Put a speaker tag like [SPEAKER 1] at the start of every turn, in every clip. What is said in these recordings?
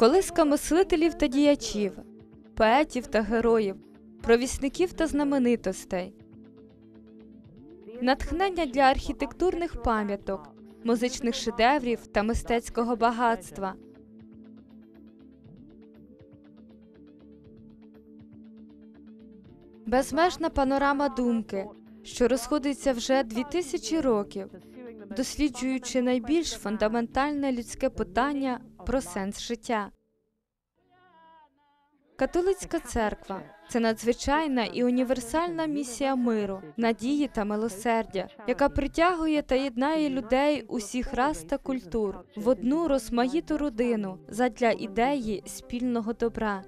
[SPEAKER 1] Колиска мислителів та діячів, поетів та героїв, провісників та знаменитостей, натхнення для архітектурних пам'яток, музичних шедеврів та мистецького багатства. Безмежна панорама думки, що розходиться вже дві тисячі років, досліджуючи найбільш фундаментальне людське питання про сенс життя. Католицька церква це надзвичайна і універсальна місія миру, надії та милосердя, яка притягує та єднає людей усіх рас та культур в одну розмаїту родину задля ідеї спільного добра.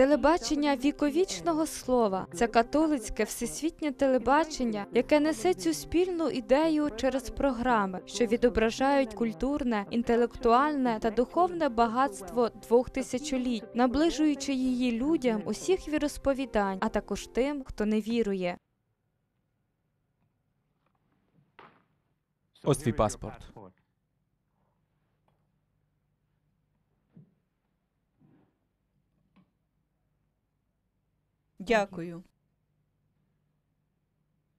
[SPEAKER 1] Телебачення віковічного слова це католицьке всесвітнє телебачення, яке несе цю спільну ідею через програми, що відображають культурне, інтелектуальне та духовне багатство двох тисячоліть, наближуючи її людям усіх віросповідань, а також тим, хто не вірує.
[SPEAKER 2] Ось твій паспорт.
[SPEAKER 3] Дякую.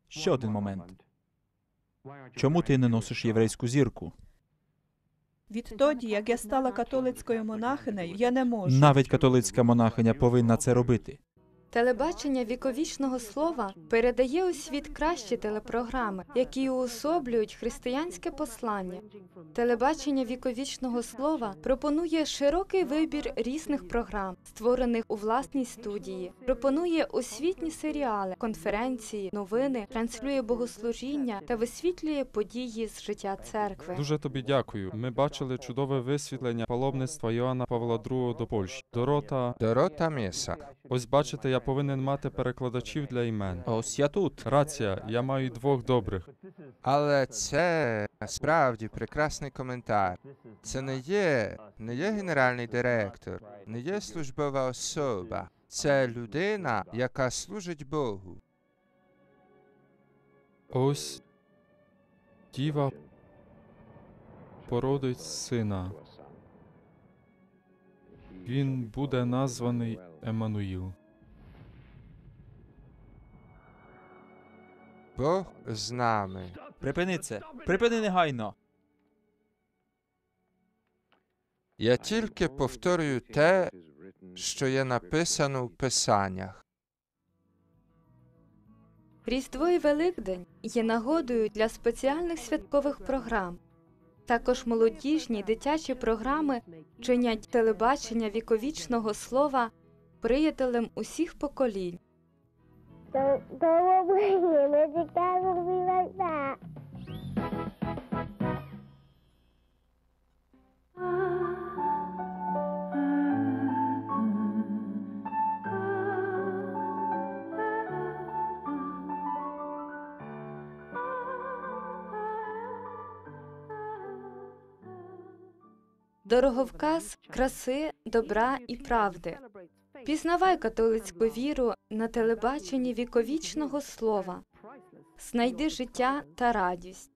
[SPEAKER 2] Ще один момент. Чому ти не носиш єврейську зірку?
[SPEAKER 3] Відтоді, як я стала католицькою монахинею, я не можу.
[SPEAKER 2] Навіть католицька монахиня повинна це робити.
[SPEAKER 1] Телебачення віковічного слова передає у світ кращі телепрограми, які уособлюють християнське послання. Телебачення віковічного слова пропонує широкий вибір різних програм, створених у власній студії, пропонує освітні серіали, конференції, новини, транслює богослужіння та висвітлює події з життя церкви.
[SPEAKER 4] Дуже тобі дякую. Ми бачили чудове висвітлення паломництва Йоанна Павла II до Польщі. Дорота,
[SPEAKER 5] Дорота Міса.
[SPEAKER 4] ось бачите, я повинен мати перекладачів для імен.
[SPEAKER 2] Ось я тут.
[SPEAKER 4] Рація, я маю двох добрих.
[SPEAKER 5] Але це справді прекрасний коментар. Це не є, не є генеральний директор, не є службова особа. Це людина, яка служить Богу.
[SPEAKER 4] Ось діва породить сина. Він буде названий Еммануїл.
[SPEAKER 5] Бог з нами.
[SPEAKER 2] Припини це. Припини негайно.
[SPEAKER 5] Я тільки повторюю те, що є написано в Писаннях.
[SPEAKER 1] Різдво і Великдень є нагодою для спеціальних святкових програм. Також молодіжні дитячі програми чинять телебачення віковічного слова приятелем усіх поколінь.
[SPEAKER 6] Don't, bring him. Magic doesn't be like that.
[SPEAKER 1] Дороговказ краси, добра і правди. Пізнавай католицьку віру на телебаченні віковічного слова. Знайди життя та радість.